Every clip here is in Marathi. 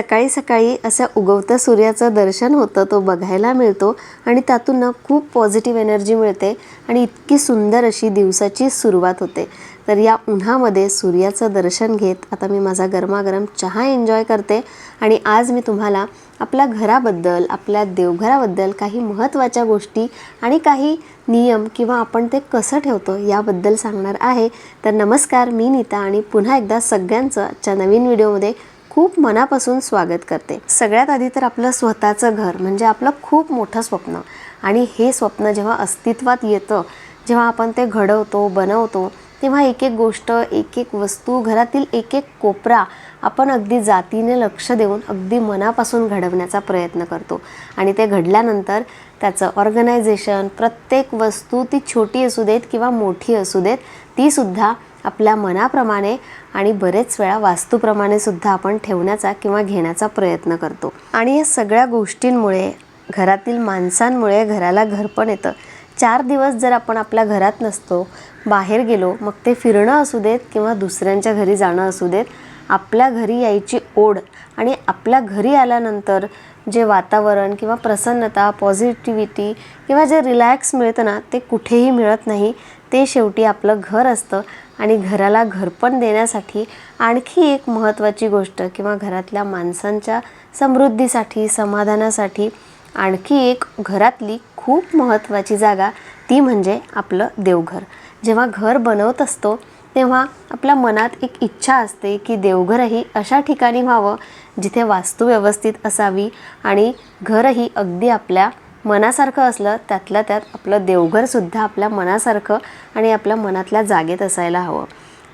सकाळी सकाळी असं उगवत्या सूर्याचं दर्शन होतं तो बघायला मिळतो आणि त्यातून ना खूप पॉझिटिव्ह एनर्जी मिळते आणि इतकी सुंदर अशी दिवसाची सुरुवात होते. तर या उन्हामध्ये सूर्याचं दर्शन घेत आता मी माझा गरमागरम चहा एन्जॉय करते आणि आज मी तुम्हाला आपल्या घराबद्दल आपल्या देवघराबद्दल काही महत्त्वाच्या गोष्टी आणि काही नियम किंवा आपण ते कसं ठेवतो याबद्दल सांगणार आहे. तर नमस्कार मी नीता आणि पुन्हा एकदा सगळ्यांचं आजच्या नवीन व्हिडिओमध्ये खूप मनापासून स्वागत करते. सगळ्यात आधी तर आपलं स्वतःचं घर म्हणजे आपलं खूप मोठं स्वप्न. आणि हे स्वप्न जेव्हा अस्तित्वात येतं जेव्हा आपण ते घडवतो बनवतो तेव्हा एक एक गोष्ट एक एक वस्तू घरातील एक एक कोपरा आपण अगदी जातीने लक्ष देऊन अगदी मनापासून घडवण्याचा प्रयत्न करतो. आणि ते घडल्यानंतर त्याचं ऑर्गनायझेशन प्रत्येक वस्तू ती छोटी असू देत किंवा मोठी असू देत तीसुद्धा आपल्या मनाप्रमाणे आणि बरेच वेळा वास्तूप्रमाणे सुद्धा आपण ठेवण्याचा किंवा घेण्याचा प्रयत्न करतो. आणि या सगळ्या गोष्टींमुळे घरातील माणसांमुळे घराला घरपण येतं. चार दिवस जर आपण आपल्या घरात नसतो बाहेर गेलो मग ते फिरणं असू देत किंवा दुसऱ्यांच्या घरी जाणं असू देत आपल्या घरी यायची ओढ आणि आपल्या घरी आल्यानंतर जे वातावरण किंवा प्रसन्नता पॉझिटिव्हिटी किंवा जे रिलॅक्स मिळतं ना ते कुठेही मिळत नाही. ते शेवटी आपलं घर असतं. आणि घराला घरपण देण्यासाठी आणखी एक महत्त्वाची गोष्ट किंवा घरातल्या माणसांच्या समृद्धीसाठी समाधानासाठी आणखी एक घरातली खूप महत्त्वाची जागा ती म्हणजे आपलं देवघर. जेव्हा घर बनवत असतो तेव्हा आपल्या मनात एक इच्छा असते की देवघरही अशा ठिकाणी व्हावं जिथे वास्तू व्यवस्थित असावी आणि घरही अगदी आपल्या मनासारखं असलं त्यातल्या त्यात आपलं देवघरसुद्धा आपल्या मनासारखं आणि आपल्या मनातल्या जागेत असायला हवं.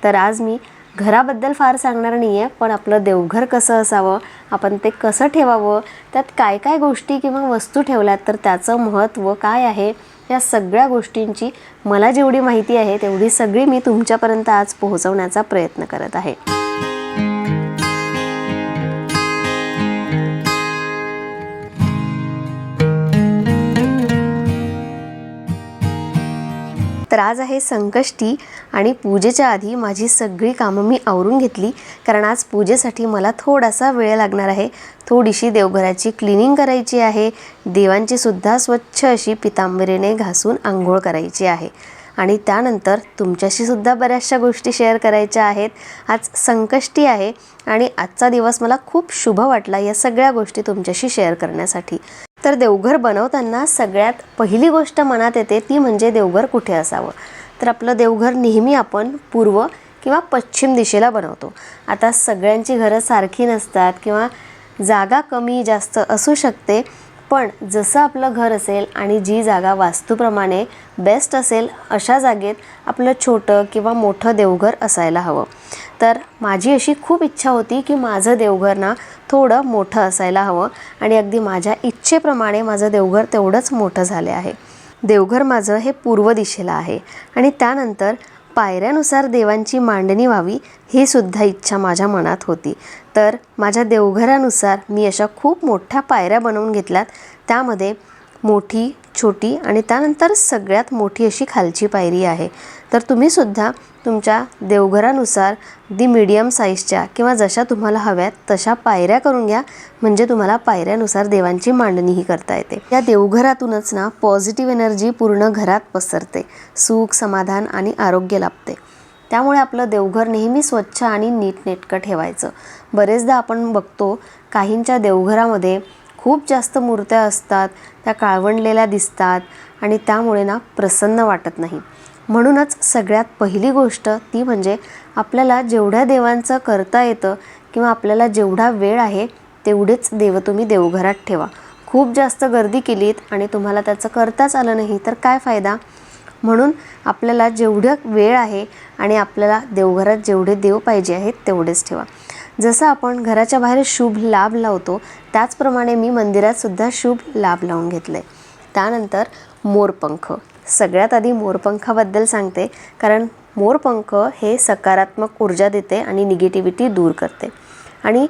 तर आज मी घराबद्दल फार सांगणार नाही आहे पण आपलं देवघर कसं असावं आपण ते कसं ठेवावं त्यात काय काय गोष्टी किंवा वस्तू ठेवल्यात तर त्याचं महत्त्व काय आहे या सगळ्या गोष्टींची मला जेवढी माहिती आहे तेवढी सगळी मी तुमच्यापर्यंत आज पोहोचवण्याचा प्रयत्न करत आहे. तर आज आहे संकष्टी आणि पूजेच्या आधी माझी सगळी कामं मी आवरून घेतली. कारण आज पूजेसाठी मला थोडासा वेळ लागणार आहे. थोडीशी देवघराची क्लिनिंग करायची आहे. देवांची सुद्धा स्वच्छ अशी पितांबरीने घासून आंघोळ करायची आहे. आणि त्यानंतर तुमच्याशी सुद्धा बऱ्याचशा गोष्टी शेअर करायच्या आहेत. आज संकष्टी आहे आणि आजचा दिवस मला खूप शुभ वाटला या सगळ्या गोष्टी तुमच्याशी शेअर करण्यासाठी. तर देवघर बनवताना सगळ्यात पहिली गोष्ट मनात येते ती म्हणजे देवघर कुठे असावं? तर आपलं देवघर नेहमी आपण पूर्व किंवा पश्चिम दिशेला बनवतो. आता सगळ्यांची घरं सारखी नसतात किंवा जागा कमी जास्त असू शकते पण जसं आपलं घर असेल आणि जी जागा वास्तूप्रमाणे बेस्ट असेल अशा जागेत आपलं छोटं किंवा मोठं देवघर असायला हवं. तर माझी अशी खूप इच्छा होती की माझं देवघर ना थोडं मोठं असायला हवं आणि अगदी माझ्या इच्छेप्रमाणे माझं देवघर तेवढंच मोठं झाले आहे. देवघर माझं हे पूर्व दिशेला आहे आणि त्यानंतर पायऱ्यानुसार देवांची मांडणी व्हावी ही सुद्धा इच्छा माझ्या मनात होती. तर माझ्या देवघरानुसार मी अशा खूप मोठ्या पायऱ्या बनवून घेतल्यात. त्यामध्ये मोठी छोटी आणि त्यानंतर सगळ्यात मोठी अशी खालची पायरी आहे. तर तुम्हीसुद्धा तुमच्या देवघरानुसार दी मीडियम साईजच्या किंवा जशा तुम्हाला हव्यात तशा पायऱ्या करून घ्या. म्हणजे तुम्हाला पायऱ्यानुसार देवांची मांडणीही करता येते. या देवघरातूनच ना पॉझिटिव्ह एनर्जी पूर्ण घरात पसरते. सुख समाधान आणि आरोग्य लाभते. त्यामुळे आपलं देवघर नेहमी स्वच्छ आणि नीटनेटकं ठेवायचं. बरेचदा आपण बघतो काहींच्या देवघरामध्ये खूप जास्त मूर्त्या असतात त्या काळवंडलेल्या दिसतात आणि त्यामुळे ना प्रसन्न वाटत नाही. म्हणूनच सगळ्यात पहिली गोष्ट ती म्हणजे आपल्याला जेवढ्या देवांचं करता येतं किंवा आपल्याला जेवढा वेळ आहे तेवढेच देव तुम्ही देवघरात ठेवा. खूप जास्त गर्दी केलीत आणि तुम्हाला त्याचं करताच आलं नाही तर काय फायदा? म्हणून आपल्याला जेवढं वेळ आहे आणि आपल्याला देवघरात जेवढे देव पाहिजे आहेत तेवढेच ठेवा. जसं आपण घराच्या बाहेर शुभ लाभ लावतो त्याचप्रमाणे मी मंदिरात सुद्धा शुभ लाभ लावून घेतले त्यानंतर मोरपंख. सगळ्यात आधी मोरपंखाबद्दल सांगते कारण मोरपंख हे सकारात्मक ऊर्जा देते आणि निगेटिव्हिटी दूर करते. आणि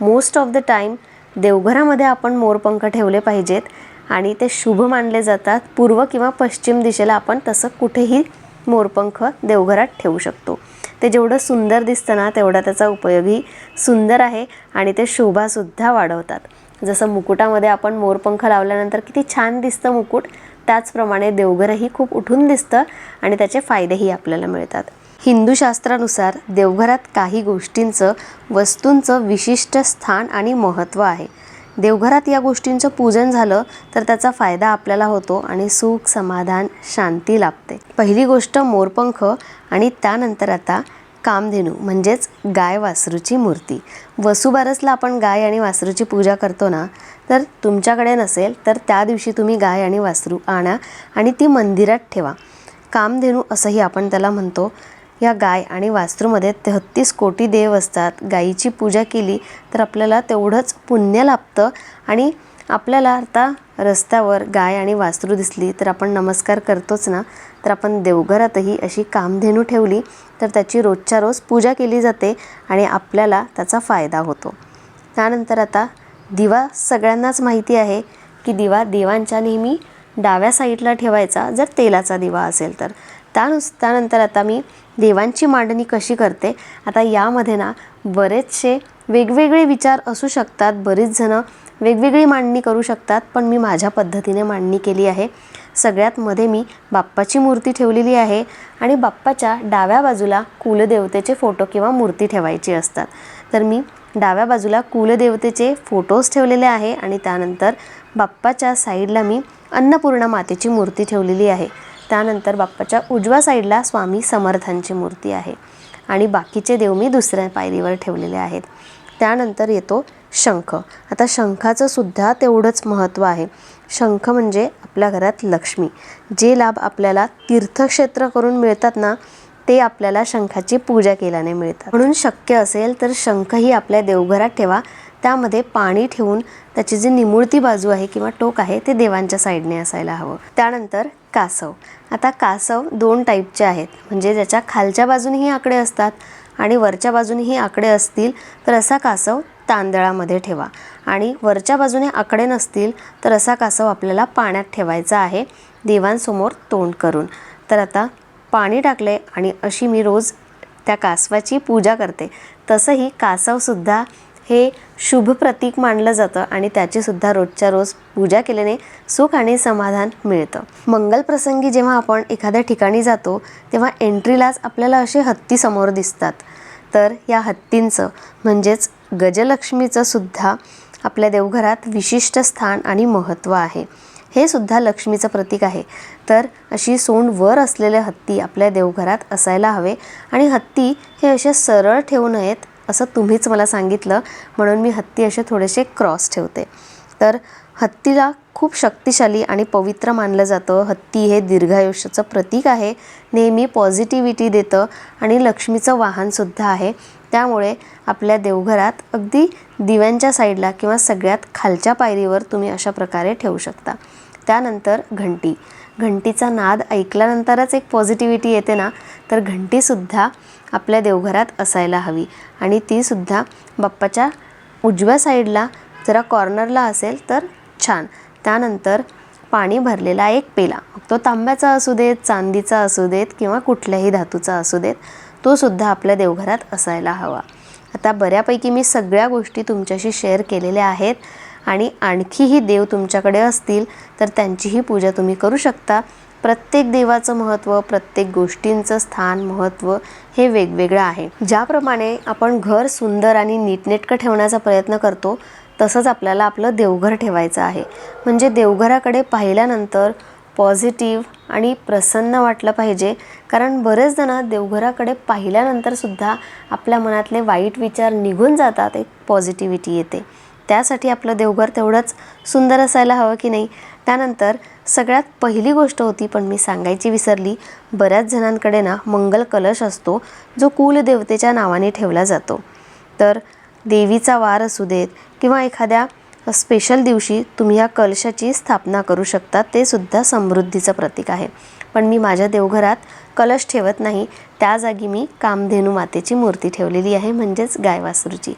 मोस्ट ऑफ द टाईम देवघरामध्ये आपण मोरपंख ठेवले पाहिजेत आणि ते शुभ मानले जातात. पूर्व किंवा पश्चिम दिशेला आपण तसं कुठेही मोरपंख देवघरात ठेवू शकतो. ते जेवढं सुंदर दिसतं ना तेवढा त्याचा उपयोगही सुंदर आहे आणि ते शोभासुद्धा वाढवतात. जसं मुकुटामध्ये आपण मोरपंख लावल्यानंतर किती छान दिसतं मुकुट त्याचप्रमाणे देवघरही खूप उठून दिसतं आणि त्याचे फायदेही आपल्याला मिळतात. हिंदू शास्त्रानुसार देवघरात काही गोष्टींचं वस्तूंचं विशिष्ट स्थान आणि महत्त्व आहे. देवघरात या गोष्टींचं पूजन झालं तर त्याचा फायदा आपल्याला होतो आणि सुख समाधान शांती लाभते. पहिली गोष्ट मोरपंख आणि त्यानंतर आता कामधेनू म्हणजेच गाय वासरूची मूर्ती. वसुबारसला आपण गाय आणि वासरूची पूजा करतो ना तर तुमच्याकडे नसेल तर त्या दिवशी तुम्ही गाय आणि वासरू आणा आणि ती मंदिरात ठेवा. कामधेनू असंही आपण त्याला म्हणतो या गाय आणि वास्त्रूमध्ये तेहत्तीस कोटी देव असतात. गायीची पूजा केली तर आपल्याला तेवढंच पुण्य लाभतं आणि आपल्याला आता रस्त्यावर गाय आणि वासरू दिसली तर आपण नमस्कार करतोच ना? तर आपण देवघरातही अशी कामधेनू ठेवली तर त्याची रोजच्या रोज पूजा केली जाते आणि आपल्याला त्याचा फायदा होतो. त्यानंतर आता दिवा सगळ्यांनाच माहिती आहे की दिवा देवांच्या नेहमी डाव्या साईडला ठेवायचा जर तेलाचा दिवा असेल तर. त्यानुस त्यानंतर आता मी देवांची मांडणी कशी करते आता यामध्ये ना बरेचसे वेगवेगळे विचार असू शकतात. बरीच जणं वेगवेगळी मांडणी करू शकतात पण मी माझ्या पद्धतीने मांडणी केली आहे. सगळ्यात मध्ये मी बाप्पाची मूर्ती ठेवलेली आहे आणि बाप्पाच्या डाव्या बाजूला कुलदेवतेचे फोटो किंवा मूर्ती ठेवायची असतात. तर मी डाव्या बाजूला कुलदेवतेचे फोटोज ठेवलेले आहे आणि त्यानंतर बाप्पाच्या साईडला मी अन्नपूर्णा मातेची मूर्ती ठेवलेली आहे. त्यानंतर बाप्पाच्या उजव्या साईडला स्वामी समर्थांची मूर्ती आहे आणि बाकीचे देव मी दुसऱ्या पायरीवर ठेवलेले आहेत. त्यानंतर येतो शंख. आता शंखाचं सुद्धा तेवढंच महत्त्व आहे. शंख म्हणजे आपल्या घरात लक्ष्मी. जे लाभ आपल्याला तीर्थक्षेत्र करून मिळतात ना ते आपल्याला शंखाची पूजा केल्याने मिळतात. म्हणून शक्य असेल तर शंखही आपल्या देवघरात ठेवा. त्यामध्ये पाणी ठेवून त्याची जी निमुळती बाजू आहे किंवा टोक आहे ते देवांच्या साईडने असायला हवं. त्यानंतर कासव. आता कासव दोन टाईपचे आहेत. म्हणजे ज्याच्या खालच्या बाजूनेही आकडे असतात आणि वरच्या बाजूनेही आकडे असतील तर असा कासव तांदळामध्ये ठेवा. आणि वरच्या बाजूने आकडे नसतील तर असा कासव आपल्याला पाण्यात ठेवायचा आहे. देवांसमोर तोंड करून. तर आता पाणी टाकले आणि अशी मी रोज त्या कासवाची पूजा करते. तसंही कासवसुद्धा हे शुभ प्रतीक मानलं जातं आणि त्याचीसुद्धा रोजच्या रोज पूजा केल्याने सुख आणि समाधान मिळतं. मंगलप्रसंगी जेव्हा आपण एखाद्या ठिकाणी जातो तेव्हा एंट्रीलाच आपल्याला असे हत्ती समोर दिसतात. तर या हत्तींचं म्हणजेच गजलक्ष्मीचं सुद्धा आपल्या देवघरात विशिष्ट स्थान आणि महत्त्व आहे. हे सुद्धा लक्ष्मीचं प्रतीक आहे. तर अशी सोंड वर असलेले हत्ती आपल्या देवघरात असायला हवे आणि हत्ती हे असे सरळ ठेवू नयेत असं तुम्हीच मला सांगितलं म्हणून मी हत्ती असे थोडेसे क्रॉस ठेवते. तर हत्तीला खूप शक्तिशाली आणि पवित्र मानलं जातं. हत्ती हे दीर्घायुष्याचं प्रतीक आहे. नेहमी पॉझिटिव्हिटी देतं आणि लक्ष्मीचं वाहनसुद्धा आहे. त्यामुळे आपल्या देवघरात अगदी दिव्यांच्या साईडला किंवा सगळ्यात खालच्या पायरीवर तुम्ही अशा प्रकारे ठेवू शकता. त्यानंतर घंटी. घंटीचा नाद ऐकल्यानंतरच एक पॉझिटिव्हिटी येते ना? तर घंटीसुद्धा आपल्या देवघरात असायला हवी. आणि तीसुद्धा बाप्पाच्या उजव्या साईडला जरा कॉर्नरला असेल तर छान. त्यानंतर पाणी भरलेला एक पेला. मग तो तांब्याचा असू देत चांदीचा असू देत किंवा कुठल्याही धातूचा असू देत तो सुद्धा आपल्या देवघरात असायला हवा. आता बऱ्यापैकी मी सगळ्या गोष्टी तुमच्याशी शेअर केलेल्या आहेत आणि आणखीही देव तुमच्याकडे असतील तर त्यांचीही पूजा तुम्ही करू शकता. प्रत्येक देवाचं महत्त्व प्रत्येक गोष्टींचं स्थान महत्त्व हे वेगवेगळं आहे. ज्याप्रमाणे आपण घर सुंदर आणि नीटनेटकं ठेवण्याचा प्रयत्न करतो तसंच आपल्याला आपलं देवघर ठेवायचं आहे. म्हणजे देवघराकडे पाहिल्यानंतर पॉझिटिव्ह आणि प्रसन्न वाटलं पाहिजे कारण बरेच जण देवघराकडे पाहिल्यानंतरसुद्धा आपल्या मनातले वाईट विचार निघून जातात एक पॉझिटिव्हिटी येते. त्यासाठी आपलं देवघर तेवढंच सुंदर असायला हवं की नाही? त्यानंतर सगळ्यात पहिली गोष्ट होती पण मी सांगायची विसरली बऱ्याच जणांकडे ना मंगल कलश असतो जो कुलदेवतेच्या नावाने ठेवला जातो. तर देवीचा वार असू देत किंवा एखाद्या स्पेशल दिवशी तुम्ही या कलशाची स्थापना करू शकता ते सुद्धा समृद्धीचं प्रतीक आहे. पण मी माझ्या देवघरात कलश ठेवत नाही त्या जागी मी कामधेनू मातेची मूर्ती ठेवलेली आहे म्हणजेच गाय वासरूची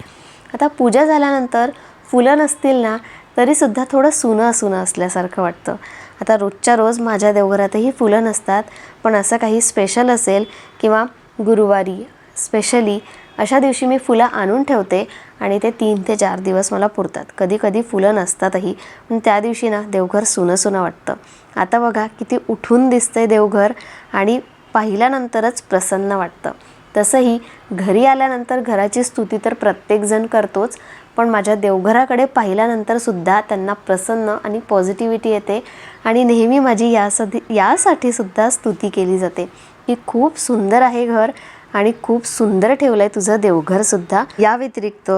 आता पूजा झाल्यानंतर फुलं नसतील ना तरीसुद्धा थोडं सुनं सुनं असल्यासारखं वाटतं. आता रोजच्या रोज माझ्या देवघरातही फुलं नसतात पण असं काही स्पेशल असेल किंवा गुरुवारी स्पेशली अशा दिवशी मी फुलं आणून ठेवते आणि ते तीन ते चार दिवस मला पुरतात. कधी कधी फुलं नसतातही पण त्या दिवशी ना देवघर सुनं सुनं वाटतं. आता बघा किती उठून दिसतंय देवघर आणि पाहिल्यानंतरच प्रसन्न वाटतं. तसंही घरी आल्यानंतर घराची स्तुती तर प्रत्येकजण करतोच पण माझ्या देवघराकडे पाहिल्यानंतरसुद्धा त्यांना प्रसन्न आणि पॉझिटिव्हिटी येते आणि नेहमी माझी यासाठी यासाठी सुद्धा स्तुती केली जाते. की खूप सुंदर आहे घर आणि खूप सुंदर ठेवलं आहे तुझं देवघरसुद्धा या व्यतिरिक्त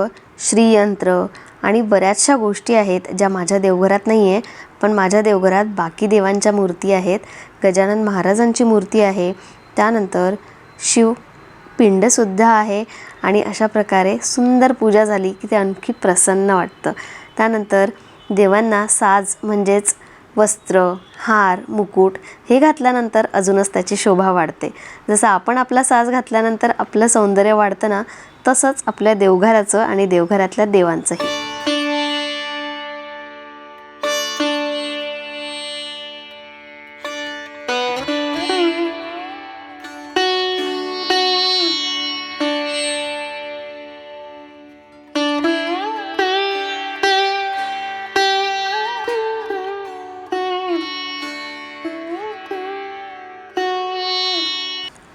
श्रीयंत्र आणि बऱ्याचशा गोष्टी आहेत ज्या माझ्या देवघरात नाही आहे पण माझ्या देवघरात बाकी देवांच्या मूर्ती आहेत. गजानन महाराजांची मूर्ती आहे. त्यानंतर शिव पिंडसुद्धा आहे आणि अशा प्रकारे सुंदर पूजा झाली की ते आणखी प्रसन्न वाटतं. त्यानंतर देवांना साज म्हणजेच वस्त्र हार मुकुट हे घातल्यानंतर अजूनच त्याची शोभा वाढते. जसं आपण आपला साज घातल्यानंतर आपलं सौंदर्य वाढतं ना तसंच आपल्या देवघराचं आणि देवघरातल्या देवांचंही.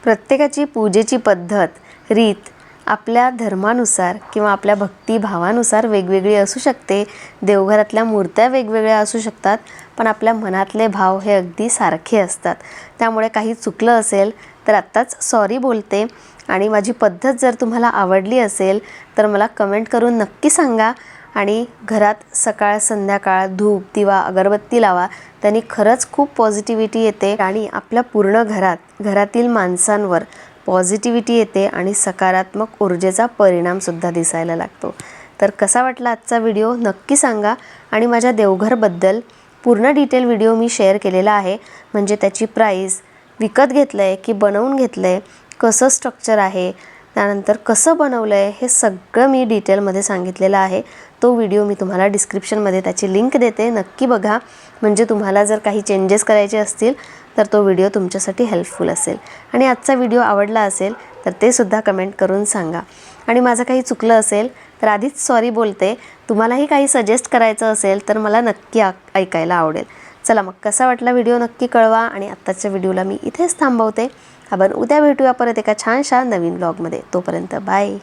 प्रत्येकाची पूजेची पद्धत रीत आपल्या धर्मानुसार किंवा आपल्या भक्तिभावानुसार वेगवेगळी असू शकते. देवघरातल्या मूर्त्या वेगवेगळ्या असू शकतात पण आपल्या मनातले भाव हे अगदी सारखे असतात. त्यामुळे काही चुकलं असेल तर आत्ताच सॉरी बोलते. आणि माझी पद्धत जर तुम्हाला आवडली असेल तर मला कमेंट करून नक्की सांगा. आणि घरात सकाळ संध्याकाळ धूप दिवा अगरबत्ती लावा. त्यांनी खरंच खूप पॉझिटिव्हिटी येते आणि आपल्या पूर्ण घरात घरातील माणसांवर पॉझिटिव्हिटी येते आणि सकारात्मक ऊर्जेचा परिणामसुद्धा दिसायला लागतो. तर कसा वाटला आजचा व्हिडिओ नक्की सांगा. आणि माझ्या देवघरबद्दल पूर्ण डिटेल व्हिडिओ मी शेअर केलेला आहे. म्हणजे त्याची प्राईस विकत घेतलं आहे की बनवून घेतलं आहे कसं स्ट्रक्चर आहे त्यानंतर कसं बनवलं आहे हे सगळं मी डिटेलमध्ये सांगितलेलं आहे. तो व्हिडिओ मी तुम्हाला डिस्क्रिप्शनमध्ये त्याची लिंक देते. नक्की बघा. म्हणजे तुम्हाला जर काही चेंजेस करायचे असतील तर तो व्हिडिओ तुमच्यासाठी हेल्पफुल असेल. आणि आजचा व्हिडिओ आवडला असेल तर ते सुद्धा कमेंट करून सांगा. आणि माझं काही चुकलं असेल तर आधीच सॉरी बोलते. तुम्हालाही काही सजेस्ट करायचं असेल तर मला नक्की ऐकायला आवडेल. चला मग कसा वाटला व्हिडिओ नक्की कळवा. आणि आत्ताच्या व्हिडिओला मी इथेच थांबवते. आपण उद्या भेटूया परत एका छानशा नवीन ब्लॉगमध्ये तोपर्यंत बाय